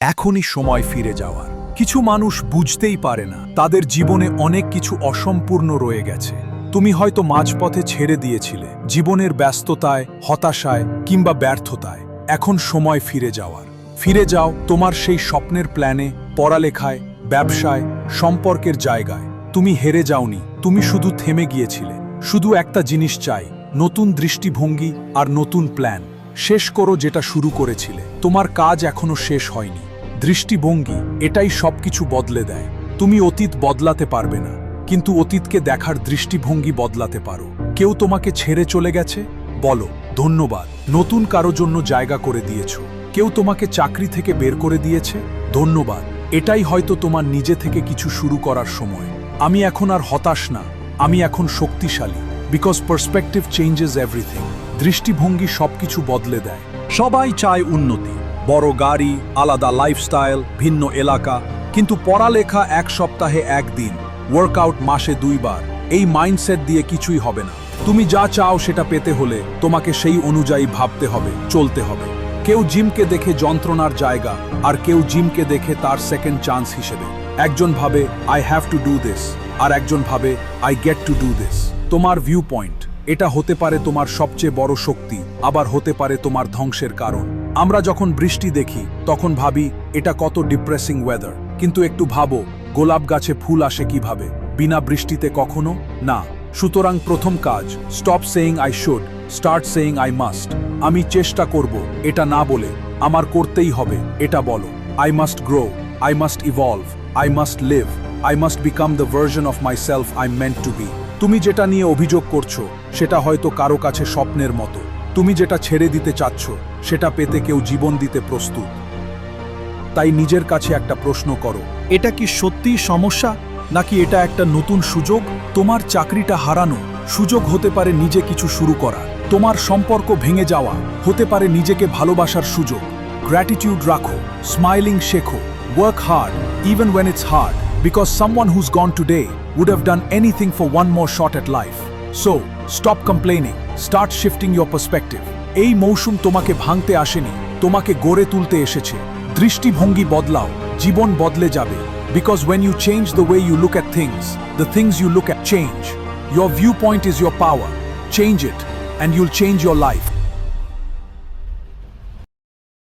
এখনই সময় ফিরে যাওয়ার। কিছু মানুষ বুঝতেই পারে না, তাদের জীবনে অনেক কিছু অসম্পূর্ণ রয়ে গেছে। তুমি হয়তো মাঝপথে ছেড়ে দিয়েছিলে, জীবনের ব্যস্ততায়, হতাশায়, কিংবা ব্যর্থতায়। এখন সময় ফিরে যাওয়ার। ফিরে যাও তোমার সেই স্বপ্নের প্ল্যানে, পড়ালেখায়, ব্যবসায়, সম্পর্কের জায়গায়। তুমি হেরে যাওনি, তুমি শুধু থেমে গিয়েছিলে। শুধু একটা জিনিস চাই, নতুন দৃষ্টিভঙ্গি আর নতুন প্ল্যান। শেষ করো যেটা শুরু করেছিলে। তোমার কাজ এখনও শেষ হয়নি। দৃষ্টিভঙ্গি এটাই সবকিছু বদলে দেয়। তুমি অতীত বদলাতে পারবে না, কিন্তু অতীতকে দেখার দৃষ্টিভঙ্গি বদলাতে পারো। কেউ তোমাকে ছেড়ে চলে গেছে? বলো, ধন্যবাদ। নতুন কারও জন্য জায়গা করে দিয়েছ। কেউ তোমাকে চাকরি থেকে বের করে দিয়েছে? ধন্যবাদ। এটাই হয়তো তোমার নিজে থেকে কিছু শুরু করার সময়। আমি এখন আর হতাশ না, আমি এখন শক্তিশালী। বিকজ পার্সপেক্টিভ চেঞ্জেস এভরিথিং দৃষ্টিভঙ্গি সবকিছু বদলে দেয়। সবাই চায় উন্নতি। বড় গাড়ি, আলাদা লাইফস্টাইল ভিন্ন এলাকা। কিন্তু পড়ালেখা এক সপ্তাহে একদিন ওয়ার্কআউট মাসে দুইবার। এই মাইন্ডসেট দিয়ে কিছুই হবে না। তুমি যা চাও সেটা পেতে হলে তোমাকে সেই অনুযায়ী ভাবতে হবে, চলতে হবে। কেউ জিমকে দেখে যন্ত্রণার জায়গা, আর কেউ জিমকে দেখে তার সেকেন্ড চান্স হিসেবে। একজন ভাবে I have to do this আর একজন ভাবে I get to do this তোমার ভিউ পয়েন্ট এটা হতে পারে তোমার সবচেয়ে বড় শক্তি, আবার হতে পারে তোমার ধ্বংসের কারণ। আমরা যখন বৃষ্টি দেখি, তখন ভাবি, এটা কত ডিপ্রেসিং ওয়েদার কিন্তু একটু ভাবো, গোলাপ গাছে ফুল আসে কীভাবে? বিনা বৃষ্টিতে কখনো? না। সুতরাং প্রথম কাজ stop saying I should start saying I must আমি চেষ্টা করব, এটা না বলে, আমার করতেই হবে, এটা বলো। I must grow I must evolve I must live I must become the version of myself I meant to be তুমি যেটা নিয়ে অভিযোগ করছ, সেটা হয়তো কারও কাছে স্বপ্নের মতো। তুমি যেটা ছেড়ে দিতে চাচ্ছ সেটা পেতে কেউ জীবন দিতে প্রস্তুত। তাই নিজের কাছে একটা প্রশ্ন করো এটা কি সত্যিই সমস্যা নাকি এটা একটা নতুন সুযোগ? তোমার চাকরিটা হারানো সুযোগ হতে পারে নিজে কিছু শুরু করা তোমার সম্পর্ক ভেঙে যাওয়া হতে পারে নিজেকে ভালোবাসার সুযোগ। গ্র্যাটিটিউড রাখো স্মাইলিং শেখো work hard even when it's hard because someone who's gone today would have done anything for one more shot at life so stop complaining, start shifting your perspective. এই মৌসুম তোমাকে ভাঙতে আসেনি তোমাকে গড়ে তুলতে এসেছে দৃষ্টিভঙ্গি বদলাও জীবন বদলে যাবে because when you change the way you look at things, the things you look at change. Your viewpoint is your power. Change it, and you'll change your life.